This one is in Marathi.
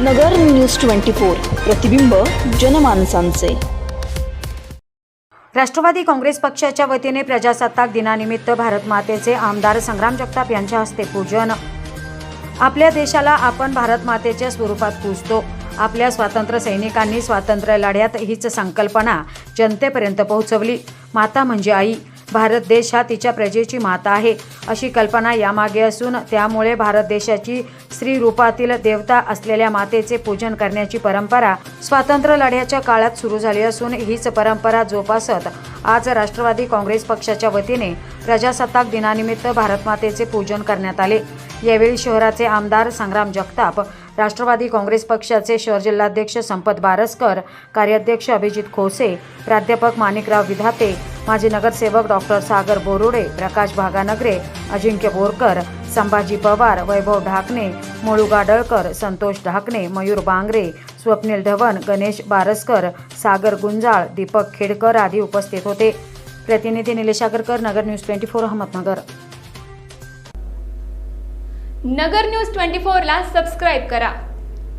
नगर न्यूज ट्वेंटी फोर प्रतिबिंब जनमानसांचे. राष्ट्रवादी काँग्रेस पक्षाच्या वतीने प्रजासत्ताक दिनानिमित्त भारत मातेचे आमदार संग्राम जगताप यांच्या हस्ते पूजन. आपल्या देशाला आपण भारत मातेच्या स्वरूपात पूजतो. आपल्या स्वातंत्र्य सैनिकांनी स्वातंत्र्य लढ्यात हीच संकल्पना जनतेपर्यंत पोहोचवली. माता म्हणजे आई. भारत देश हा तिच्या प्रजेची माता आहे अशी कल्पना यामागे असून त्यामुळे भारत देशाची स्त्री रूपातील देवता असलेल्या मातेचे पूजन करण्याची परंपरा स्वातंत्र्य लढ्याच्या काळात सुरू झाली असून हीच परंपरा जोपासत आज राष्ट्रवादी काँग्रेस पक्षाच्या वतीने प्रजासत्ताक दिनानिमित्त भारतमातेचे पूजन करण्यात आले. यावेळी शहराचे आमदार संग्राम जगताप राष्ट्रवादी काँग्रेस पक्षाचे शहर जिल्हाध्यक्ष संपत बारसकर कार्याध्यक्ष अभिजित खोसे प्राध्यापक माणिकराव विधाते माजी नगरसेवक डॉक्टर सागर बोरुडे प्रकाश भागानगरे अजिंक्य बोरकर संभाजी पवार वैभव ढाकणे मोळू गाडळकर संतोष ढाकणे मयूर बांगरे स्वप्नील धवन गणेश बारसकर सागर गुंजाळ दीपक खेडकर आदी उपस्थित होते. प्रतिनिधी Nilesh Agarkar Nagar news twenty four Ahmednagar. Nagar news twenty फोरला सबस्क्राईब करा.